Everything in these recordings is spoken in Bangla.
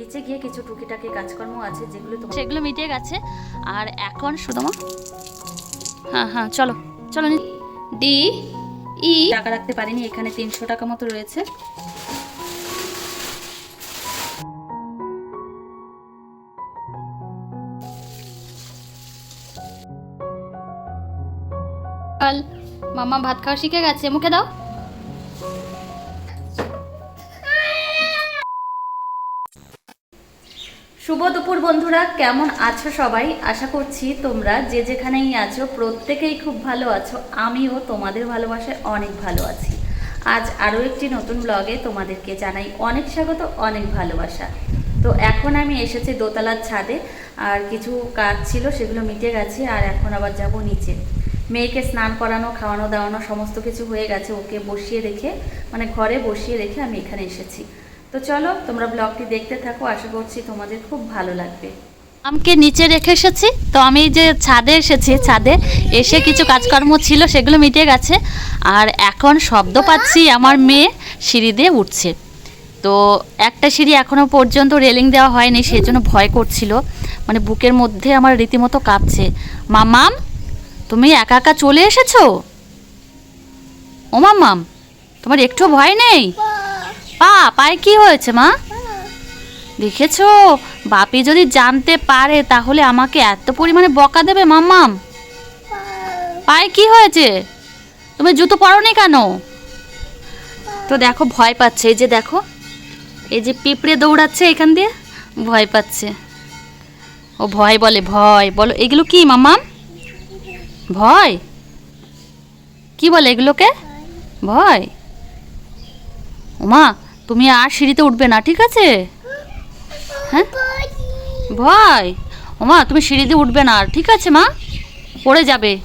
নিচে গিয়ে কিছু টুকিটাকি কাজকর্ম আছে যেগুলো তো সেগুলো মিটিয়ে গেছে। আর এখন শুধু মা হ্যাঁ হ্যাঁ চলো চলো ডি ই। টাকা রাখতে পারিনি এখানে তিনশো টাকা মতো রয়েছে। মামা ভাত খাওয়া শিখে গেছে মুখে দাও। শুভ দুপুর বন্ধুরা, কেমন আছো সবাই? আশা করছি তোমরা যে যেখানেই আছো, প্রত্যেকেই খুব ভালো আছো। আমিও তোমাদের ভালোবাসায় অনেক ভালো আছি। আজ আরও একটি নতুন ব্লগে তোমাদেরকে জানাই অনেক স্বাগত, অনেক ভালোবাসা। তো এখন আমি এসেছি দোতলার ছাদে, আর কিছু কাজ ছিল, সেগুলো মিটে গেছে, আর এখন আবার যাব নিচে। মেয়েকে স্নান করানো, খাওয়ানো, দাওয়ানো, সমস্ত কিছু হয়ে গেছে, ওকে বসিয়ে রেখে মানে ঘরে বসিয়ে রেখে আমি এখানে এসেছি। তো চলো, তোমরা ব্লগটি দেখতে থাকো, আশা করছি তোমাদের খুব ভালো লাগবে। আমকে নিচে রেখে এসেছি, তো আমি যে ছাদে এসেছি, ছাদে এসে কিছু কাজকর্ম ছিল, সেগুলো মিটে গেছে। আর এখন শব্দ পাচ্ছি, আমার মেয়ে সিঁড়ি দিয়ে উঠছে। তো একটা সিঁড়ি এখনও পর্যন্ত রেলিং দেওয়া হয়নি সেই জন্য ভয় করছিল। মানে বুকের মধ্যে আমার রীতিমতো কাঁপছে। মামাম, তুমি একা একা চলে এসেছ? ও মামাম, তোমার একটু ভয় নেই? পা, পায়ে কি হয়েছে, মা? দেখেছ? বাপি যদি জানতে পারে, তাহলে আমাকে এত পরিমাণে বকা দেবে, মাম্মাম। পায়ে কি হয়েছে? তুমি জুতো পরনি কেন? তো দেখো, ভয় পাচ্ছে। এই যে দেখো, এই যে পিঁপড়ে দৌড়াচ্ছে এখান দিয়ে, ভয় পাচ্ছে। ও ভয় বলে, ভয় বলো। এগুলো কি, মাম্মাম? ভয়? কি বলে এগুলোকে? ভয়? ওমা তুমি আর সিঁড়িতে উঠবে না, ঠিক আছে? হ্যাঁ? ভয়! ওমা, তুমি সিঁড়িতে উঠবে না ঠিক আছে, মা? পড়ে যাবে।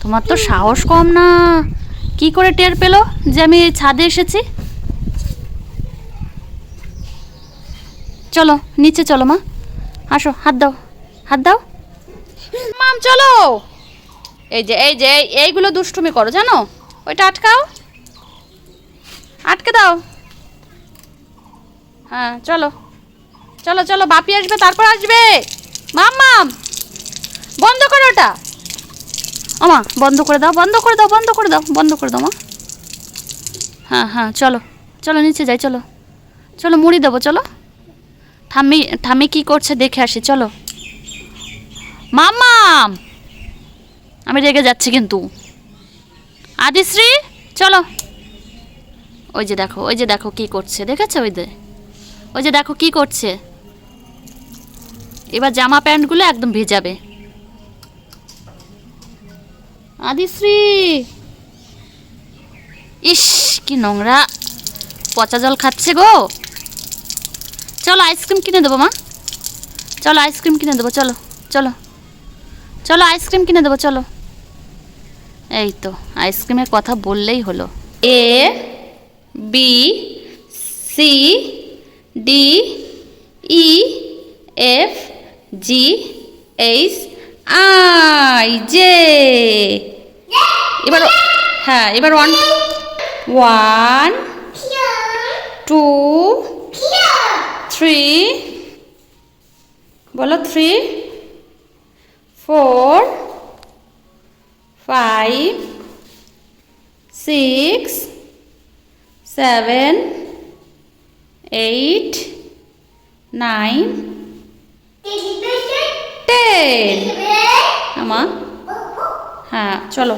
তোমার তো সাহস কম না। কি করে টের পেল যে আমি ছাদে এসেছি? চলো, নিচে চলো, মা। আসো, হাত দাও হাত দাও। মাম, চলো! এই যে এই যে, এই- এইগুলো দুষ্টুমি করো, জানো? ওইটা আটকাও। আটকে দাও। হ্যাঁ চলো। চলো চলো, বাপি আসবে, তারপর আসবে। মাম মাম, বন্ধ করো ওটা। আমা বন্ধ করে দাও, বন্ধ করে দাও, বন্ধ করে দাও, বন্ধ করে দাও, মা। হ্যাঁ হ্যাঁ চলো চলো, নিচে যাই, চলো। চলো, মুড়ি দেবো, চলো। ঠাম্মি ঠাম্মি কি করছে দেখে আসি, চলো। মামাম আমি রেগে যাচ্ছি কিন্তু। আদিশ্রী, চলো। ওই যে দেখো, ওই যে দেখো কি করছে, দেখেছ ওই যে? ওই যে দেখো কি করছে। এবার জামা প্যান্টগুলো একদম ভেজাবে। আদিশ্রী! ইস, কি নোংরা। পচা জল খাচ্ছে গো। চলো আইসক্রিম কিনে দেবো মা। চলো আইসক্রিম কিনে দেবো, চলো চলো। চলো আইসক্রিম কিনে দেবো, চলো। এই তো, আইসক্রিমের কথা বললেই হলো। A, B, C D E F G H I J এবার হ্যাঁ এবার ওয়ান ওয়ান টু থ্রি বলো three four five six seven eight nine ten আমা হ্যাঁ চলো।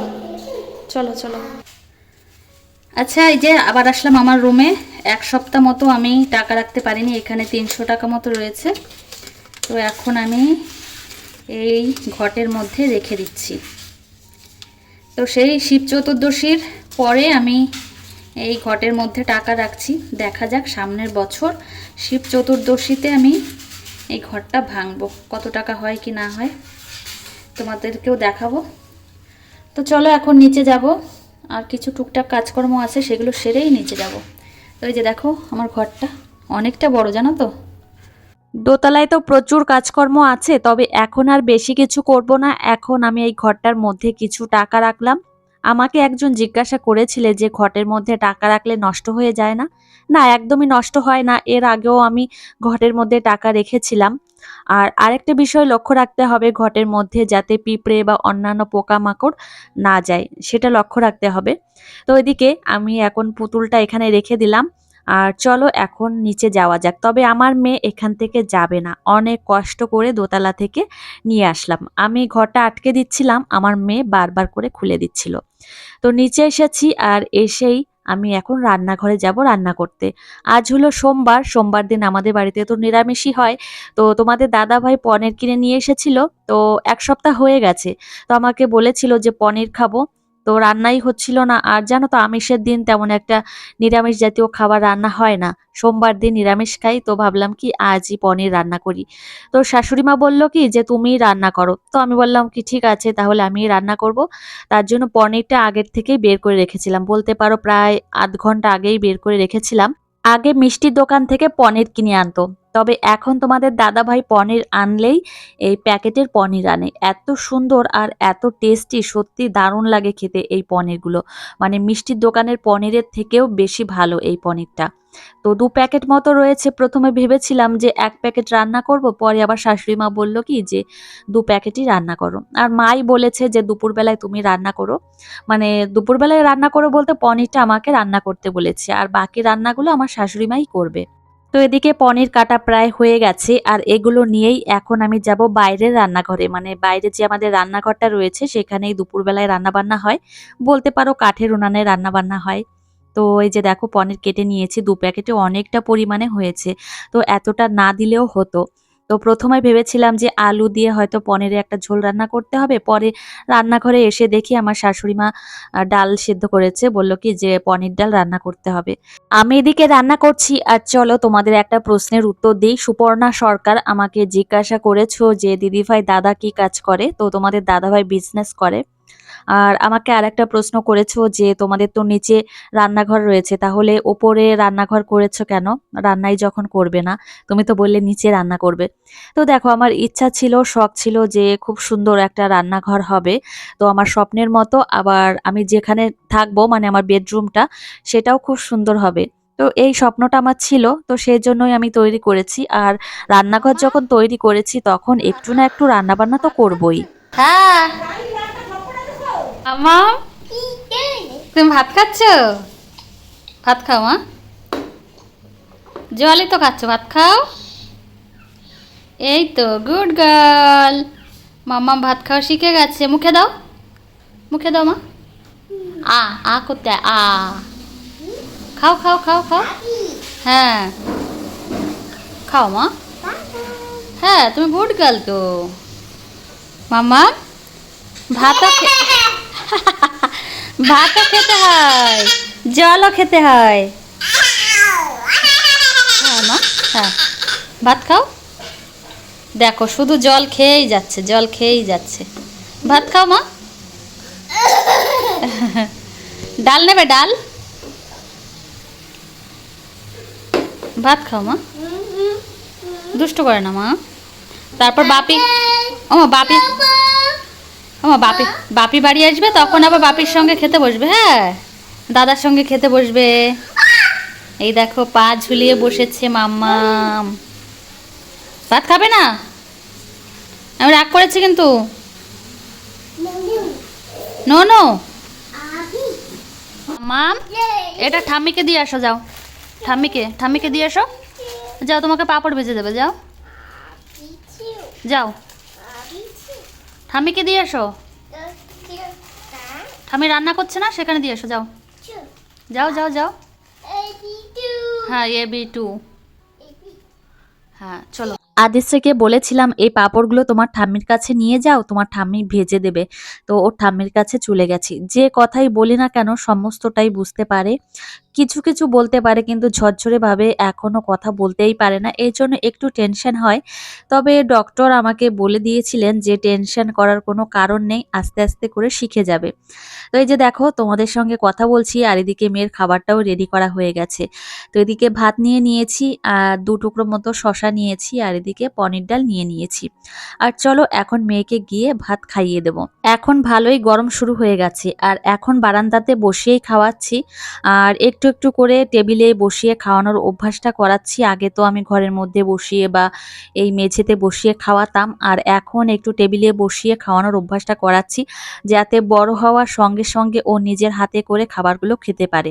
চলো চলো। আচ্ছা এই যে আবার আসলাম আমার রুমে। এক সপ্তাহ মতো আমি টাকা রাখতে পারিনি, এখানে তিনশো টাকা মতো রয়েছে। তো এখন আমি এই ঘটের মধ্যে রেখে দিচ্ছি। তো সেই শিব চতুর্দশীর পরে আমি এই ঘটের মধ্যে টাকা রাখছি। দেখা যাক সামনের বছর শিব চতুর্দশীতে আমি এই ঘরটা ভাঙবো। কত টাকা হয় কি না হয় তোমাদেরকেও দেখাবো। তো চলো এখন নিচে যাব। আর কিছু টুকটাক কাজকর্ম আছে, সেগুলো সেরেই নিচে যাব। তো এই যে দেখো, আমার ঘরটা অনেকটা বড়, জানো তো? দোতলায় তো প্রচুর কাজকর্ম আছে, তবে এখন আর বেশি কিছু করব না। এখন আমি এই ঘরটার মধ্যে কিছু টাকা রাখলাম। আমাকে একজন জিজ্ঞাসা করেছিলে যে ঘটের মধ্যে টাকা রাখলে নষ্ট হয়ে যায় না? না, একদমই নষ্ট হয় না। এর আগেও আমি ঘটের মধ্যে টাকা রেখেছিলাম। আর আরেকটা বিষয় লক্ষ্য রাখতে হবে ঘটের মধ্যে যাতে পিঁপড়ে বা অন্যান্য পোকামাকড় না যায়, সেটা লক্ষ্য রাখতে হবে। তো এদিকে আমি এখন পুতুলটা এখানে রেখে দিলাম। আর চলো এখন নিচে যাওয়া যাক। তবে আমার মেয়ে এখান থেকে যাবে না। অনেক কষ্ট করে দোতলা থেকে নিয়ে আসলাম। আমি ঘরটা আটকে দিচ্ছিলাম। আমার মেয়ে বারবার করে খুলে দিচ্ছিল। তো নিচে এসেছি আর এসেই আমি এখন রান্নাঘরে যাব রান্না করতে। আজ হলো সোমবার সোমবার দিন আমাদের বাড়িতে তো নিরামিষই হয়। তো তোমাদের দাদা ভাই পনির কিনে নিয়ে এসেছিল, তো এক সপ্তাহ হয়ে গেছে। তো আমাকে বলেছিল যে পনির খাব। তো রান্নাই হচ্ছিল না। আর জানো তো, আমিষের দিন তেমন একটা নিরামিষ জাতীয় খাবার রান্না হয় না। সোমবার দিন নিরামিষ খাই, তো ভাবলাম কি আজই পনির রান্না করি। তো শাশুড়ি মা বলল কি যে তুমিই রান্না করো। তো আমি বললাম কি, ঠিক আছে, তাহলে আমিই রান্না করব। তার জন্য পনিরটা আগের থেকেই বের করে রেখেছিলাম। বলতে পারো প্রায় আধ ঘণ্টা আগেই বের করে রেখেছিলাম। আগে মিষ্টির দোকান থেকে পনির কিনে আনতো। তবে এখন তোমাদের দাদা ভাই পনির আনলেই এই প্যাকেটের পনির আনে। এত সুন্দর আর এত টেস্টি সত্যি দারুণ লাগে খেতে এই পনিরগুলো। মানে মিষ্টির দোকানের পনিরের থেকেও বেশি ভালো এই পনিরটা। তো দু প্যাকেট মতো রয়েছে। প্রথমে ভেবেছিলাম যে এক প্যাকেট রান্না করব, পরে আবার শাশুড়ি মা বলল কি যে দু প্যাকেটই রান্না করো। আর মাই বলেছে যে দুপুরবেলায় তুমি রান্না করো। মানে দুপুরবেলায় রান্না করো বলতে পনিরটা আমাকে রান্না করতে বলেছে। আর বাকি রান্নাগুলো আমার শাশুড়ি মাই করবে। তো এদিকে পনির কাটা প্রায় হয়ে গেছে, আর এগুলো নিয়েই এখন আমি যাব বাইরের রান্নাঘরে। মানে বাইরে যে আমাদের রান্নাঘরটা রয়েছে, সেখানেই দুপুরবেলায় রান্নাবান্না হয়। বলতে পারো কাঠের উনানে রান্নাবান্না হয়। তো এই যে দেখো পনির কেটে নিয়েছি, দু প্যাকেটে অনেকটা পরিমাণে হয়েছে। তো এতটা না দিলেও হতো। তো প্রথমে ভেবেছিলাম যে আলু দিয়ে হয়তো পনিরে একটা ঝোল রান্না করতে হবে। পরে রান্নাঘরে এসে দেখি আমার শাশুড়ি মা ডাল সেদ্ধ করেছে। বলল কি যে পনির ডাল রান্না করতে হবে। আমি এদিকে রান্না করছি। আর চলো তোমাদের একটা প্রশ্নের উত্তর দিই। সুপর্ণা সরকার আমাকে জিজ্ঞাসা করেছ যে, দিদিভাই, দাদা কি কাজ করে? তো তোমাদের দাদাভাই বিজনেস করে। আর আমাকে আর একটা প্রশ্ন করেছ যে তোমাদের তো নিচে রান্নাঘর রয়েছে, তাহলে ওপরে রান্নাঘর করেছ কেন? রান্নাই যখন করবে না, তুমি তো বললে নিচে রান্না করবে। তো দেখো, আমার ইচ্ছা ছিল, শখ ছিল যে খুব সুন্দর একটা রান্নাঘর হবে। তো আমার স্বপ্নের মতো আবার আমি যেখানে থাকব মানে আমার বেডরুমটা, সেটাও খুব সুন্দর হবে। তো এই স্বপ্নটা আমার ছিল, তো সেই জন্যই আমি তৈরি করেছি। আর রান্নাঘর যখন তৈরি করেছি, তখন একটু না একটু রান্নাবান্না তো করবই। হ্যাঁ আমা তুমি ভাত খাচ্ছ? ভাত খাও, মা। জলই তো খাচ্ছ, ভাত খাও। এই তো গুড গার্ল মাম্মা ভাত খাওয়া শিখে গেছে। মুখে দাও। মুখে দাও, মা। আ আ করতে আ। খাও খাও খাও খাও। হ্যাঁ। খাও, মা। হ্যাঁ তুমি গুড গার্ল তো। মাম্মা, ভাতও খে- ভাতও খেতে হয়, জলও খেতে হয়। হ্যাঁ মা হ্যাঁ। ভাত খাও? দেখো, শুধু জল খেয়েই যাচ্ছে, জল খেয়েই যাচ্ছে। ভাত খাও, মা। ডাল নেবে, ডাল? ভাত খাও, মা। দুষ্ট করে না, মা। তারপর বাপি ও বাপি আমার বাপি বাপি বাড়ি আসবে, তখন আবার বাপির সঙ্গে খেতে বসবে হ্যাঁ? দাদার সঙ্গে খেতে বসবে। এই দেখো, পা ঝুলিয়ে বসেছে মাম্মাম ভাত খাবে না? আমি রাগ করেছি কিন্তু। No no. মাম, এটা ঠাম্মিকে দিয়ে আসো, যাও। ঠাম্মিকে ঠাম্মিকে দিয়ে আসো। যাও, তোমাকে পাপড় ভেজে দেবে, যাও। যাও। ঠাম্মিকে দিয়ে আসো ঠাম্মি রান্না করছে না? সেখানে দিয়ে এসো, যাও। যাও যাও যাও। হ্যাঁ এ বি টু হ্যাঁ চলো। আদিশ্যকে বলেছিলাম, এই পাঁপড়গুলো তোমার ঠাম্মির কাছে নিয়ে যাও, তোমার ঠাম্মি ভেজে দেবে। তো ওর ঠাম্মির কাছে চলে গেছি। যে কথাই বলি না কেন, সমস্তটাই বুঝতে পারে। কিছু কিছু বলতে পারে কিন্তু ঝরঝরে ভাবে এখনও কথা বলতেই পারে না। এই জন্য একটু টেনশন হয়। তবে ডক্টর আমাকে বলে দিয়েছিলেন যে টেনশন করার কোনো কারণ নেই, আস্তে আস্তে করে শিখে যাবে। তো এই যে দেখো, তোমাদের সঙ্গে কথা বলছি আর এদিকে মেয়ের খাবারটাও রেডি করা হয়ে গেছে। তো এদিকে ভাত নিয়ে নিয়েছি, আর দু টুকরো মতো শশা নিয়েছি, আর এদিকে পনির ডাল নিয়ে নিয়েছি। আর চলো এখন মেয়েকে গিয়ে ভাত খাইয়ে দেব। এখন ভালোই গরম শুরু হয়ে গেছে। আর এখন বারান্দাতে বসিয়েই খাওয়াচ্ছি। আর একটু একটু একটু করে টেবিলে বসিয়ে খাওয়ানোর অভ্যাসটা করাচ্ছি। আগে তো আমি ঘরের মধ্যে বসিয়ে বা এই মেঝেতে বসিয়ে খাওয়াতাম। আর এখন একটু টেবিলে বসিয়ে খাওয়ানোর অভ্যাসটা করাচ্ছি যাতে বড় হওয়ার সঙ্গে সঙ্গে ও নিজের হাতে করে খাবারগুলো খেতে পারে।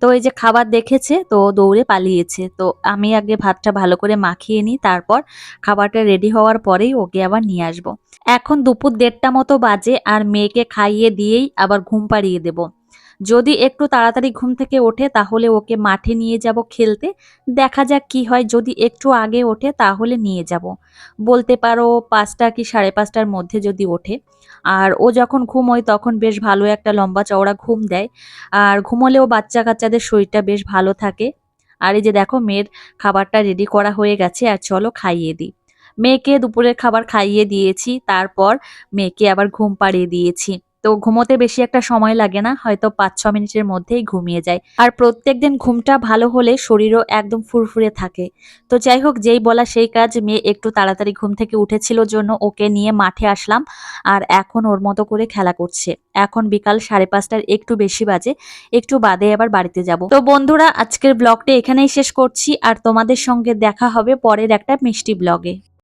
তো এই যে খাবার দেখেছে, তো দৌড়ে পালিয়েছে। তো আমি আগে ভাতটা ভালো করে মাখিয়ে নিই, তারপর খাবারটা রেডি হওয়ার পরেই ওকে আবার নিয়ে আসব। এখন দুপুর দেড়টা মতো বাজে, আর মেয়েকে খাইয়ে দিয়েই আবার ঘুম পাড়িয়ে দেব। যদি একটু তাড়াতাড়ি ঘুম থেকে ওঠে, তাহলে ওকে মাঠে নিয়ে যাব খেলতে। দেখা যাক কি হয়, যদি একটু আগে ওঠে, তাহলে নিয়ে যাব। বলতে পারো পাঁচটা কি সাড়ে পাঁচটার মধ্যে যদি ওঠে। আর ও যখন ঘুমোয়, তখন বেশ ভালো একটা লম্বা চওড়া ঘুম দেয়। আর ঘুমোলেও বাচ্চা কাচ্চাদের শরীরটা বেশ ভালো থাকে। আর এই যে দেখো, মেয়ের খাবারটা রেডি করা হয়ে গেছে, আর চলো খাইয়ে দিই। মেয়েকে দুপুরের খাবার খাইয়ে দিয়েছি, তারপর মেয়েকে আবার ঘুম পাড়িয়ে দিয়েছি। তো ঘুমোতে বেশি একটা সময় লাগে না, হয়তো পাঁচ ছ মিনিটের মধ্যেই ঘুমিয়ে যায়। আর প্রত্যেক দিন ঘুমটা ভালো হলে শরীরও একদম ফুরফুরে থাকে। তো যাই হোক, যেই বলা সেই কাজ, মেয়ে একটু তাড়াতাড়ি ঘুম থেকে উঠেছিল জন্য ওকে নিয়ে মাঠে আসলাম। আর এখন ওর মতো করে খেলা করছে। এখন বিকাল সাড়ে পাঁচটার একটু বেশি বাজে, একটু বাদে আবার বাড়িতে যাব। তো বন্ধুরা, আজকের ব্লগটা এখানেই শেষ করছি। আর তোমাদের সঙ্গে দেখা হবে পরের একটা মিষ্টি ব্লগে।